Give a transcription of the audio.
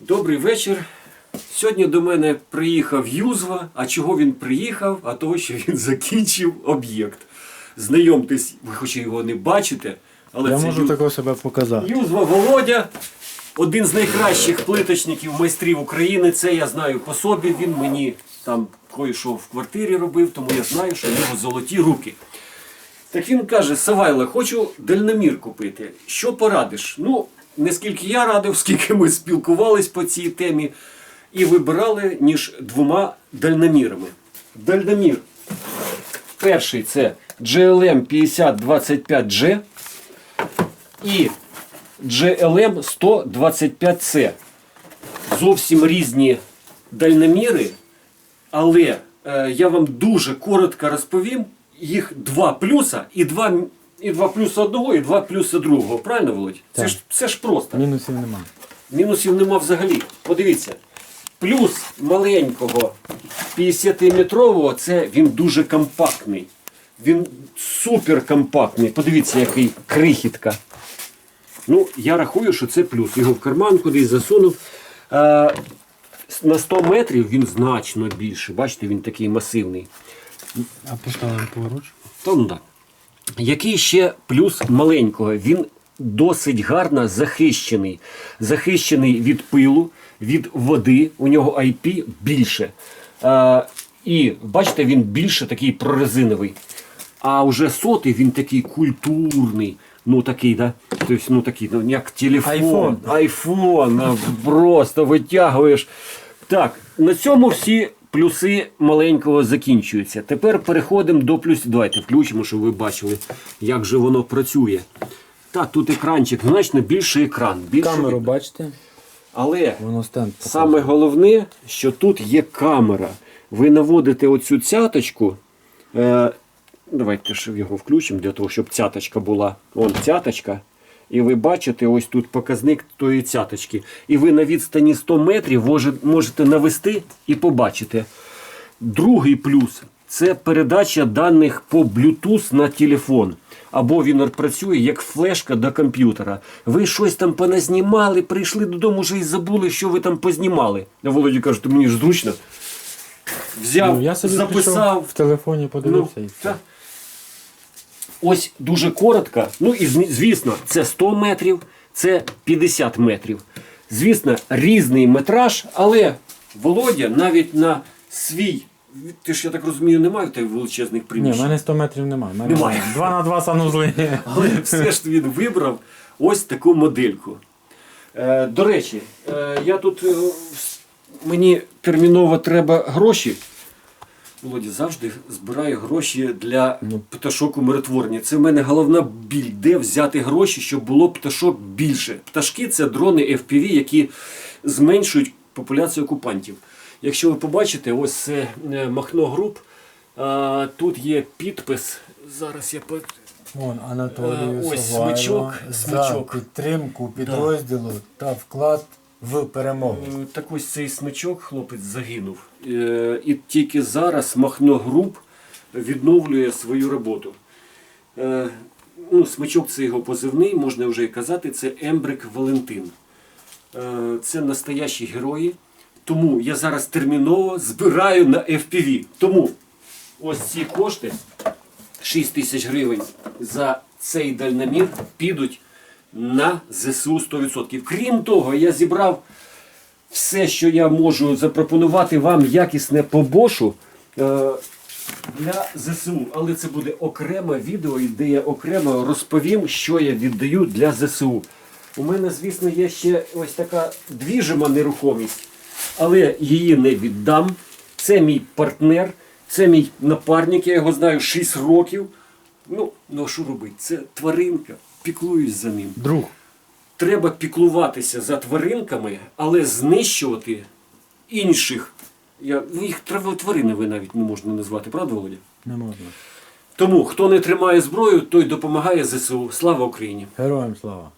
Добрий вечір. Сьогодні до мене приїхав Юзва. А чого він приїхав? А того, що він закінчив об'єкт. Знайомтесь, ви хоч його не бачите, але Я це можу Ю- такого себе показати. Юзва Володя, один з найкращих плиточників майстрів України. Це я знаю по собі. Він мені там кое-що в квартирі робив, тому я знаю, що в нього золоті руки. Так він каже: Савайло, хочу дальномір купити. Що порадиш? Ну, не скільки я радив, скільки ми спілкувались по цій темі і вибирали між двома дальномірами. Дальномір. Перший це GLM 5025G і GLM 125C. Зовсім різні дальноміри, але е, я вам дуже коротко розповім. Їх два плюса і два, і два плюса одного, і два плюса другого. Правильно, Володь? Це ж, це ж просто. Мінусів нема. Мінусів нема взагалі. Подивіться. Плюс маленького 50-метрового це він дуже компактний. Він супер компактний. Подивіться, який крихітка. Ну, я рахую, що це плюс. Його в карман кудись засунув. Е, на 100 метрів він значно більше. Бачите, він такий масивний. А поставимо поруч. Та ну так. Який ще плюс маленького? Він досить гарно захищений. Захищений від пилу, від води. У нього IP більше. А, і бачите, він більше такий прорезиновий. А вже сотий він такий культурний. Ну такий, да? Тобто, ну такий, ну як телефон. Айфон. Айфон. Просто витягуєш. Так, на цьому всі плюси маленького закінчуються. Тепер переходимо до плюсів. Давайте включимо, щоб ви бачили, як же воно працює. Так, тут екранчик, значно більший екран. Більше... Камеру бачите? Але Воно стенд. Саме головне, що тут є камера. Ви наводите оцю цяточку. Е, давайте ще його включимо для того, щоб цяточка була. Вон цяточка. І ви бачите ось тут показник тої цяточки. І ви на відстані 100 метрів можете навести і побачите. Другий плюс це передача даних по Bluetooth на телефон. Або він працює як флешка до комп'ютера. Ви щось там поназнімали, прийшли додому вже і забули, що ви там познімали. А Володі каже, мені ж зручно. Взяв, Ну, я собі записав. в телефоні подивився Ну, і все. Ось дуже коротко. Ну і звісно, це 100 метрів, це 50 метрів. Звісно, різний метраж, але Володя навіть на свій. Ти ж я так розумію, немає в тебе величезних Ні, в мене 100 метрів немає. Мене Немає. 2 на 2 санузли. Але все ж він вибрав ось таку модельку. Е, до речі, е, я тут е, мені терміново треба гроші. Володя завжди збираю гроші для пташок умиротворення. Це в мене головна біль, де взяти гроші, щоб було пташок більше. Пташки це дрони FPV, які зменшують популяцію окупантів. Якщо ви побачите, ось це е, Махно груп. А, тут є підпис. Зараз я по- Вон Е, Анатолію ось Савайло смичок, за підтримку підрозділу та вклад в перемогу. Е, Так ось цей смичок хлопець загинув. Е, І тільки зараз Махно Груп відновлює свою роботу. Е, Ну, смичок це його позивний, можна вже і казати, це Ембрик Валентин. Це настоящі герої. Тому я зараз терміново збираю на FPV. Тому ось ці кошти 6 тисяч гривень за цей дальномір підуть на ЗСУ 100%. Крім того, я зібрав все, що я можу запропонувати вам якісне по бошу е, для ЗСУ. Але це буде окреме відео, де я окремо розповім, що я віддаю для ЗСУ. У мене, звісно, є ще ось така двіжима нерухомість, але її не віддам. Це мій партнер, це мій напарник, я його знаю 6 років. Ну, ну а що робити? Це тваринка, піклуюсь за ним. Друг. Треба піклуватися за тваринками, але знищувати інших. Я, ну, їх трави- тварини ви навіть не можна назвати, правда, Володя? Не можна. Тому хто не тримає зброю, той допомагає ЗСУ. Слава Україні! Героям слава.